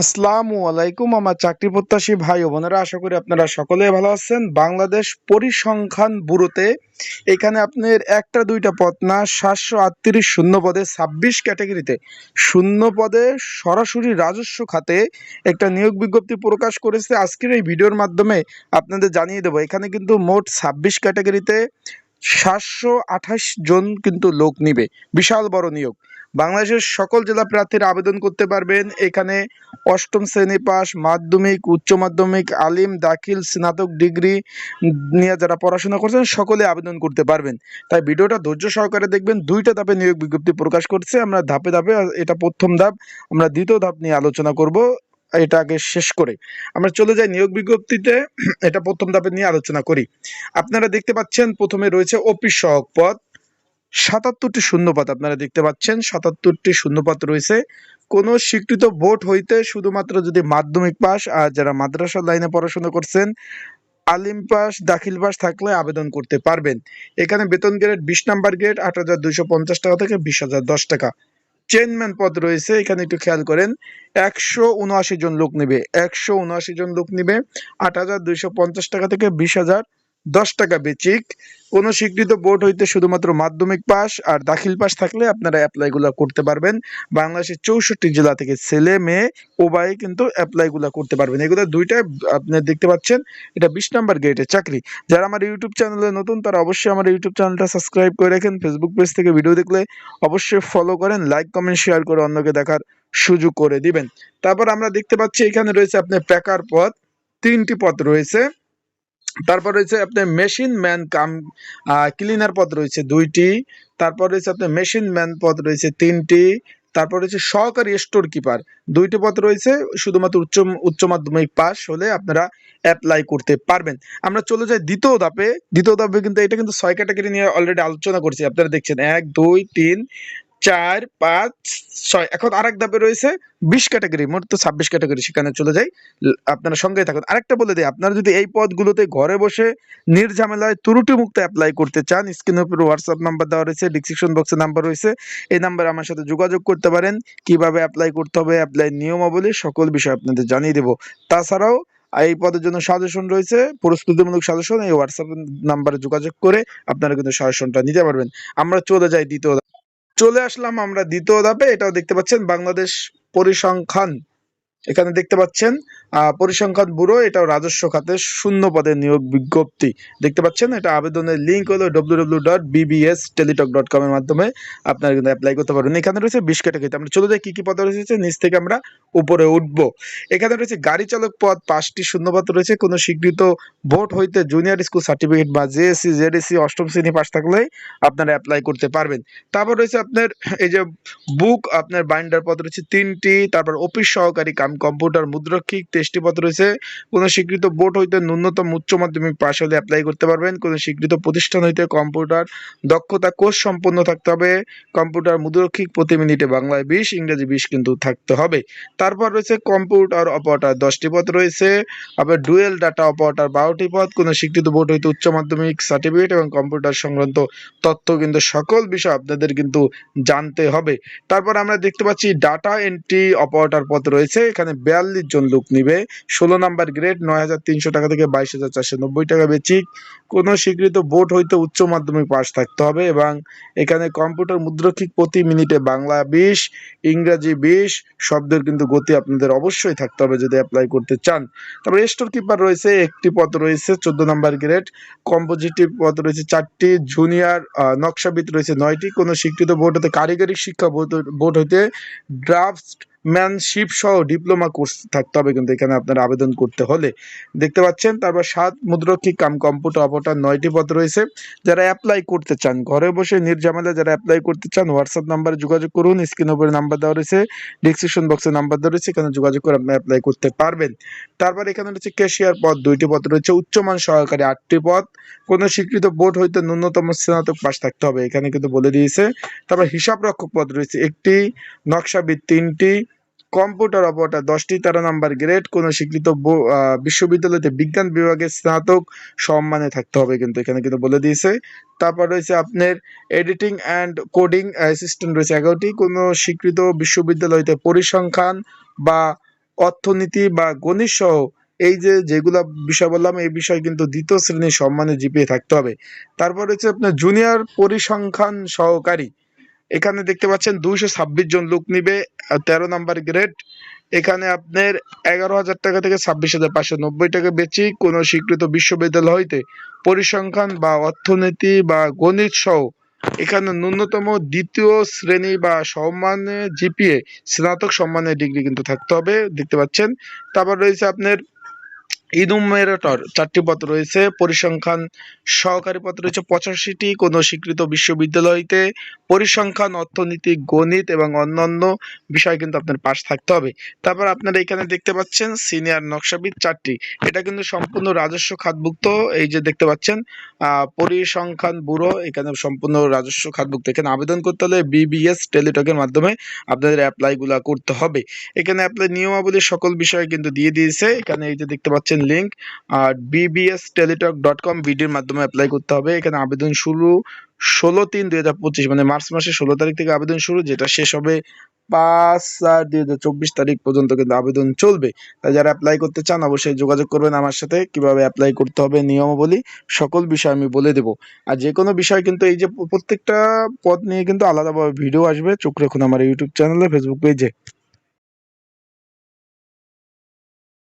আসসালামু আলাইকুম, আমার চাকরি প্রত্যাশী ভাই ও বোনেরা, আশা করি আপনারা সকলে ভালো আছেন। বাংলাদেশ পরিসংখ্যান ব্যুরোতে এখানে আপনার একটা, দুইটা পদ না, সাতশো আটত্রিশ শূন্য পদে ছাব্বিশ ক্যাটাগরিতে শূন্য পদে সরাসরি রাজস্ব খাতে একটা নিয়োগ বিজ্ঞপ্তি প্রকাশ করেছে। আজকের এই ভিডিওর মাধ্যমে আপনাদের জানিয়ে দেবো, এখানে কিন্তু মোট ছাব্বিশ ক্যাটাগরিতে সাতশো আঠাশ জন কিন্তু লোক নিবে। বিশাল বড় নিয়োগ। বাংলাদেশের সকল জেলা প্রার্থীরা আবেদন করতে পারবেন। এখানে অষ্টম শ্রেণি পাস, মাধ্যমিক, উচ্চ মাধ্যমিক, আলিম, দাখিল, স্নাতক ডিগ্রি নিয়ে যারা পড়াশোনা করছেন, সকলে আবেদন করতে পারবেন। তাই ভিডিওটা ধৈর্য সহকারে দেখবেন। দুইটা ধাপে নিয়োগ বিজ্ঞপ্তি প্রকাশ করছে। আমরা ধাপে ধাপে এটা প্রথম ধাপ, আমরা দ্বিতীয় ধাপ নিয়ে আলোচনা করব। এটা আগে শেষ করে। আমরা চলে যাই নিয়োগ বিজ্ঞপ্তিতে। এটা প্রথম ধাপে নিয়ে আলোচনা করি। আপনারা দেখতে পাচ্ছেন প্রথমে রয়েছে অফিস সহক পদ। সাতাত্তরটি শূন্যপাত আপনারা দেখতে পাচ্ছেন। সাতাত্তরটি শূন্যপাত রয়েছে। কোনো স্বীকৃত বোর্ড হইতে শুধুমাত্র যদি মাধ্যমিক পাস আর যারা মাদ্রাসা লাইনে পড়াশোনা করছেন, আলিম পাস, দাখিল পাস থাকলে আবেদন করতে পারবেন। এখানে বেতন গ্রেড বিশ নাম্বার গ্রেড আট হাজার দুইশো পঞ্চাশ টাকা থেকে বিশ হাজার দশ টাকা। চেনম্যান পদ রয়েছে, এখানে একটু খেয়াল করেন। একশো উনআশি জন লোক নেবে, একশো উনআশি জন লোক নেবে, আট হাজার দুইশো পঞ্চাশ টাকা থেকে বিশ হাজার দশ টাকা বেচিক। কোনো স্বীকৃত বোর্ড হইতে শুধুমাত্র মাধ্যমিক পাস আর দাখিল পাস থাকলে আপনারা অ্যাপ্লাইগুলো করতে পারবেন। বাংলাদেশের চৌষট্টি জেলা থেকে ছেলে, মেয়ে, উভয়ে কিন্তু অ্যাপ্লাইগুলো করতে পারবেন। এগুলো দুইটাই আপনি দেখতে পাচ্ছেন। এটা বিশ নাম্বার গেটের চাকরি। যারা আমার ইউটিউব চ্যানেলে নতুন, তারা অবশ্যই আমার ইউটিউব চ্যানেলটা সাবস্ক্রাইব করে রাখেন। ফেসবুক পেজ থেকে ভিডিও দেখলে অবশ্যই ফলো করেন লাইক কমেন্ট শেয়ার করে অন্যকে দেখার সুযোগ করে দিবেন। তারপর আমরা দেখতে পাচ্ছি, এখানে রয়েছে আপনার প্যাকার পথ। তিনটি পথ রয়েছে। তারপর রয়েছে আপনার মেশিন ম্যান কাম ক্লিনার পদ রয়েছে দুইটি, তারপর রয়েছে আপনার মেশিন ম্যান পদ রয়েছে তিনটি, তারপর রয়েছে সহকারী স্টোর কিপার দুইটি পদ রয়েছে, শুধুমাত্র উচ্চ উচ্চ মাধ্যমিক পাস হলে আপনারা অ্যাপ্লাই করতে পারবেন। আমরা চলে যাই দ্বিতীয় ধাপে। দ্বিতীয় ধাপে কিন্তু এটা কিন্তু ছয় ক্যাটাগরি নিয়ে অলরেডি আলোচনা করছি। আপনারা দেখছেন, এক, দুই, তিন চার, পাঁচ, ছয়। এখন আরেক ধাপে রয়েছে বিশ ক্যাটাগরি মোট তো ছাব্বিশ ক্যাটাগরি সেখানে চলে যাই। আপনারা সঙ্গেই থাকুন। আরেকটা বলে দিই, আপনারা যদি এই পদগুলোতে ঘরে বসে নির্ঝামেলায় ত্রুটি মুক্ত অ্যাপ্লাই করতে চান স্ক্রিনের উপর হোয়াটসঅ্যাপ নাম্বার দেওয়া রয়েছে ডিসক্রিপশন বক্সে নাম্বার রয়েছে, এই নাম্বারে আমার সাথে যোগাযোগ করতে পারেন। কীভাবে অ্যাপ্লাই করতে হবে অ্যাপ্লাই নিয়মাবলী, সকল বিষয় আপনাদের জানিয়ে দেবো। তাছাড়াও এই পদের জন্য সাজেশন রয়েছে, প্রস্তুতিমূলক সাজেশন এই হোয়াটসঅ্যাপ নাম্বারে যোগাযোগ করে আপনারা কিন্তু সাজেশনটা নিতে পারবেন। আমরা চলে যাই দ্বিতীয়। চলে আসলাম আমরা দ্বিতীয় ধাপে এটাও দেখতে পাচ্ছেন বাংলাদেশ পরিসংখ্যান এখানে দেখতে পাচ্ছেন পরিসংখ্যান ব্যুরো, এটাও রাজস্ব খাতে শূন্য পদের নিয়োগ বিজ্ঞপ্তি। দেখতে পাচ্ছেন, এটা আবেদনের লিঙ্ক হলো W W dot Teletalk dot মাধ্যমে। আপনারা কিন্তু অ্যাপ্লাই করতে পারবেন। এখানে রয়েছে বিশ ক্যাটাগরিতে আমরা চলে যাই কি কি পদ রয়েছে। নিচ থেকে আমরা উপরে উঠবো। এখানে রয়েছে গাড়ি চালক পদ, পাঁচটি শূন্যপদ রয়েছে। কোনো স্বীকৃত ভোট হইতে জুনিয়র স্কুল সার্টিফিকেট বা জেএসসি জেডিসি অষ্টম শ্রেণি পাশ থাকলেই আপনারা অ্যাপ্লাই করতে পারবেন। তারপর রয়েছে আপনার, এই যে বুক আপনার বাইন্ডার পদ রয়েছে তিনটি। তারপর অফিস সহকারী কাম কম্পিউটার মুদ্রক্ষিক তেষ্টি পদ রয়েছে। কোনো স্বীকৃত বোর্ড হইতে ন্যূনতম উচ্চ মাধ্যমিক পাশ হলে অ্যাপ্লাই করতে পারবেন। কোনো স্বীকৃত প্রতিষ্ঠান হইতে কম্পিউটার দক্ষতা কোর্স সম্পন্ন থাকতে হবে। কম্পিউটার মুদ্রক্ষিক প্রতি মিনিটে বাংলায় বিশ, ইংরেজি বিশ কিন্তু থাকতে হবে। তারপর রয়েছে কম্পিউটার অপারেটর দশটি পদ রয়েছে। আবার ডুয়েল ডাটা অপারেটর বারোটি পদ। কোনো স্বীকৃত বোর্ড হইতে উচ্চ মাধ্যমিক সার্টিফিকেট এবং কম্পিউটার সংক্রান্ত তথ্য কিন্তু সকল বিষয় আপনাদের কিন্তু জানতে হবে। তারপর আমরা দেখতে পাচ্ছি ডাটা এন্ট্রি অপারেটর পদ রয়েছে। এখানে বিয়াল্লিশ জন লোক নিবে। ষোলো নাম্বার গ্রেড, নয় হাজার তিনশো টাকা থেকে বাইশ হাজার চারশো নব্বই টাকা বেচিক কোনো স্বীকৃত বোর্ড হইতে উচ্চ মাধ্যমিক পাস থাকতে হবে এবং এখানে কম্পিউটার মুদ্রক্ষিক প্রতি মিনিটে বাংলা বিশ, ইংরাজি বিশ, শব্দের কিন্তু গতি আপনাদের অবশ্যই থাকতে হবে যদি অ্যাপ্লাই করতে চান। তারপরে স্টোর কিপার রয়েছে, একটি পদ রয়েছে, চোদ্দ নাম্বার গ্রেড। কম্পোজিটিভ পদ রয়েছে চারটি, জুনিয়র নকশাবিদ রয়েছে নয়টি। কোনো স্বীকৃত বোর্ড হতে কারিগরি শিক্ষা বোর্ড হইতে ড্রাফটম্যানশিপ সহ ডিপ্লোমা কোর্স থাকতে হবে কিন্তু এখানে আপনার আবেদন করতে হলে। দেখতে পাচ্ছেন, তারপর সাত মুদ্রক্ষিক কাম কম্পিউটার অপারেটর নয়টি পদ রয়েছে। যারা অ্যাপ্লাই করতে চান, ঘরে বসে নির্ঝামেলা যারা অ্যাপ্লাই করতে চান হোয়াটসঅ্যাপ নাম্বারে যোগাযোগ করুন স্ক্রিন উপরে নাম্বার দেওয়া রয়েছে ডিসক্রিপশন বক্সে নাম্বার দেওয়া রয়েছে, এখানে যোগাযোগ করে আপনি অ্যাপ্লাই করতে পারবেন। তারপর এখানে রয়েছে ক্যাশিয়ার পদ, দুইটি পদ রয়েছে, উচ্চমান সহকারী আটটি পদ। কোনো স্বীকৃত বোর্ড হইতে ন্যূনতম স্নাতক পাস থাকতে হবে, এখানে কিন্তু বলে দিয়েছে। তারপর হিসাব রক্ষক পদ রয়েছে, একটি, নকশাবিদ তিনটি কম্পিউটার অপারেটর, দশটি তেরো নাম্বার গ্রেড, কোনো স্বীকৃত বিশ্ববিদ্যালয়তে বিজ্ঞান বিভাগের স্নাতক সম্মানে থাকতে হবে কিন্তু এখানে কিন্তু বলে দিয়েছে। তারপর রয়েছে আপনার এডিটিং অ্যান্ড কোডিং অ্যাসিস্ট্যান্ট রয়েছে এগারোটি। কোনো স্বীকৃত বিশ্ববিদ্যালয়তে পরিসংখ্যান বা অর্থনীতি বা গণিত সহ এই যে যেগুলা বিষয় বললাম, এই বিষয় কিন্তু দ্বিতীয় শ্রেণির সম্মানে জিপিএ থাকতে হবে। তারপর হচ্ছে আপনার জুনিয়র পরিসংখ্যান সহকারী। এখানে দেখতে পাচ্ছেন দুইশো ছাব্বিশ জন লোক নিবে তেরো নাম্বার গ্রেড। এখানে আপনার এগারো হাজার টাকা থেকে ছাব্বিশ হাজার পাঁচশো নব্বই টাকা বেচি কোনো স্বীকৃত বিশ্ববিদ্যালয় হইতে। পরিসংখ্যান বা অর্থনীতি বা গণিত সহ এখানে ন্যূনতম দ্বিতীয় শ্রেণি বা সম্মানে জিপিএ, স্নাতক সম্মানের ডিগ্রি কিন্তু থাকতে হবে, দেখতে পাচ্ছেন। তারপর রয়েছে আপনার ইনুমেরেটর চারটি পদ রয়েছে। পরিসংখ্যান সহকারী পদ রয়েছে পঁচাশিটি। কোনো স্বীকৃত বিশ্ববিদ্যালয়তে পরিসংখ্যান, অর্থনীতি, গণিত এবং অন্যান্য বিষয় কিন্তু আপনার পাশ থাকতে হবে। তারপর আপনারা এখানে দেখতে পাচ্ছেন সিনিয়র নকশাবিদ চারটি। এটা কিন্তু সম্পূর্ণ রাজস্ব খাতভুক্ত। এই যে দেখতে পাচ্ছেন পরিসংখ্যান ব্যুরো, এখানে সম্পূর্ণ রাজস্ব খাতভুক্ত। এখানে আবেদন করতে হলে বিবিএস টেলিটকের মাধ্যমে আপনাদের অ্যাপ্লাই গুলা করতে হবে। এখানে অ্যাপ্লাই নিয়মাবলী সকল বিষয় কিন্তু দিয়ে দিয়েছে। এখানে এই যে দেখতে পাচ্ছেন লিঙ্ক আর বিবিএস টেলিটক ডট কম বিডির মাধ্যমে অ্যাপ্লাই করতে হবে। এখানে আবেদন শুরু ষোলো তিন দুই হাজার পঁচিশ মানে মার্চ মাসের ষোলো তারিখ থেকে আবেদন শুরু, যেটা শেষ হবে পাঁচ চার দুই হাজার চব্বিশ তারিখ পর্যন্ত কিন্তু আবেদন চলবে। তাই যারা অ্যাপ্লাই করতে চান, অবশ্যই যোগাযোগ করবেন আমার সাথে, কীভাবে অ্যাপ্লাই করতে হবে, নিয়মাবলী, সকল বিষয় আমি বলে দেবো। আর যে কোনো বিষয় কিন্তু এই যে প্রত্যেকটা পদ নিয়ে কিন্তু আলাদাভাবে ভিডিও আসবে। চোখ রাখুন আমার ইউটিউব চ্যানেলে ফেসবুক পেজে